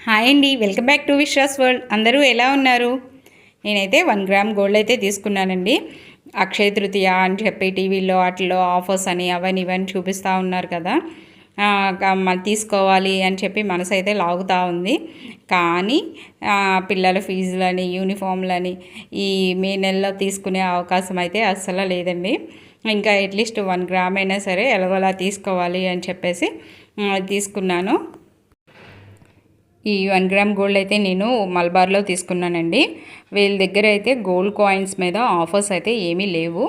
Hi అండి welcome back to Vishwas world. అందరూ ఎలా ఉన్నారు? నేనైతే వన్ గ్రామ్ గోల్డ్ అయితే తీసుకున్నానండి. అక్షయ తృతీయ అని చెప్పి టీవీలో వాటిలో ఆఫర్స్ అని అవన్నీ ఇవన్నీ చూపిస్తూ ఉన్నారు కదా. తీసుకోవాలి అని చెప్పి మనసు అయితే లాగుతూ ఉంది. కానీ పిల్లల ఫీజులని యూనిఫామ్లని ఈ మే నెలలో తీసుకునే అవకాశం అయితే అస్సలు లేదండి. ఇంకా అట్లీస్ట్ వన్ గ్రామ్ అయినా సరే ఎలాగోలా తీసుకోవాలి అని చెప్పేసి తీసుకున్నాను. ఈ వన్ గ్రామ్ గోల్డ్ అయితే నేను మల్బార్లో తీసుకున్నానండి. వీళ్ళ దగ్గర అయితే గోల్డ్ కాయిన్స్ మీద ఆఫర్స్ అయితే ఏమీ లేవు.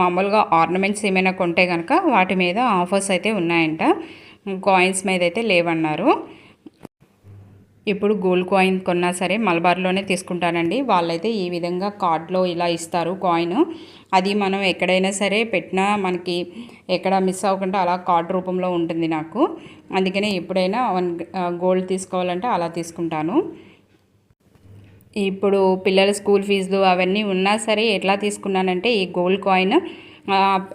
మామూలుగా ఆర్నమెంట్స్ ఏమైనా కొంటే కనుక వాటి మీద ఆఫర్స్ అయితే ఉన్నాయంట. కాయిన్స్ మీద అయితే లేవన్నారు. ఇప్పుడు గోల్డ్ కాయిన్ కొన్నా సరే మలబార్లోనే తీసుకుంటానండి. వాళ్ళైతే ఈ విధంగా కార్డ్లో ఇలా ఇస్తారు కాయిన్. అది మనం ఎక్కడైనా సరే పెట్టినా మనకి ఎక్కడ మిస్ అవ్వకుండా అలా కార్డ్ రూపంలో ఉంటుంది నాకు. అందుకనే ఎప్పుడైనా వన్ గోల్డ్ తీసుకోవాలంటే అలా తీసుకుంటాను. ఇప్పుడు పిల్లల స్కూల్ ఫీజులు అవన్నీ ఉన్నా సరే ఎట్లా తీసుకున్నానంటే ఈ గోల్డ్ కాయిన్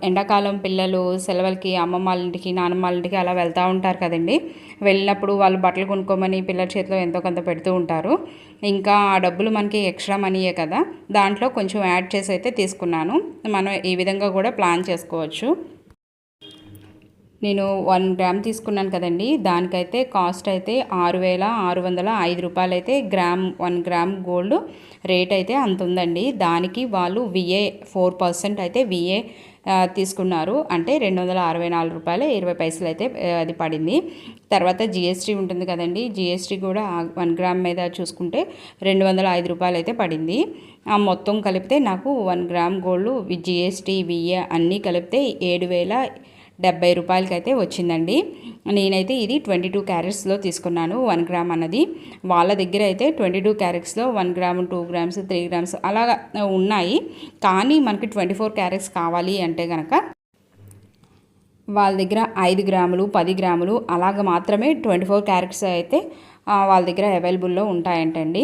ఎండాకాలం పిల్లలు సెలవులకి అమ్మమ్మ వాళ్ళ ఇంటికి నాన్నమ్మ వాళ్ళ ఇంటికి అలా వెళ్తూ ఉంటారు కదండి. వెళ్ళినప్పుడు వాళ్ళు బట్టలు కొనుక్కోమని పిల్లల చేతిలో ఎంతో కొంత పెడుతూ ఉంటారు. ఇంకా ఆ డబ్బులు మనకి ఎక్స్ట్రా మనీయే కదా. దాంట్లో కొంచెం యాడ్ చేసి అయితే తీసుకున్నాను. మనం ఈ విధంగా కూడా ప్లాన్ చేసుకోవచ్చు. నేను వన్ గ్రామ్ తీసుకున్నాను కదండి. దానికైతే కాస్ట్ అయితే ఆరు వేల ఆరు వందల ఐదు రూపాయలు అయితే gram one gram gold rate అయితే అంత ఉందండి. దానికి వాళ్ళు విఏ ఫోర్ పర్సెంట్ అయితే విఏ తీసుకున్నారు. అంటే రెండు వందల అరవై నాలుగు రూపాయలు ఇరవై పైసలు అయితే అది పడింది. తర్వాత జిఎస్టీ ఉంటుంది కదండి. జిఎస్టీ కూడా వన్ గ్రామ్ మీద చూసుకుంటే రెండు వందల ఐదు రూపాయలు అయితే పడింది. ఆ మొత్తం కలిపితే నాకు one gram gold GST VA అన్నీ కలిపితే ఏడు వేల డెబ్బై రూపాయలకైతే వచ్చిందండి. నేనైతే ఇది ట్వంటీ టూ క్యారెట్స్లో తీసుకున్నాను. వన్ గ్రామ్ అన్నది. వాళ్ళ దగ్గర అయితే twenty two క్యారెట్స్లో one gram two grams three grams అలాగా ఉన్నాయి. కానీ మనకి ట్వంటీ ఫోర్ క్యారెట్స్ కావాలి అంటే కనుక వాళ్ళ దగ్గర ఐదు గ్రాములు పది గ్రాములు అలాగ మాత్రమే ట్వంటీ ఫోర్ క్యారెట్స్ అయితే వాళ్ళ దగ్గర అవైలబుల్లో ఉంటాయంటండి.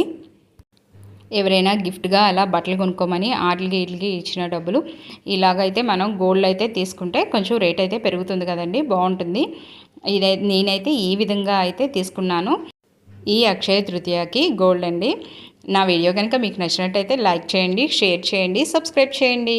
ఎవరైనా గిఫ్ట్గా అలా బట్టలు కొనుక్కోమని ఆటలకి వీటికి ఇచ్చిన డబ్బులు. ఇలాగైతే మనం గోల్డ్ అయితే తీసుకుంటే కొంచెం రేట్ అయితే పెరుగుతుంది కదండి. బాగుంటుంది. ఇదై నేనైతే ఈ విధంగా అయితే తీసుకున్నాను. ఈ అక్షయ తృతీయకి గోల్డ్ అండి. నా వీడియో కనుక మీకు నచ్చినట్టయితే లైక్ చేయండి షేర్ చేయండి సబ్స్క్రైబ్ చేయండి.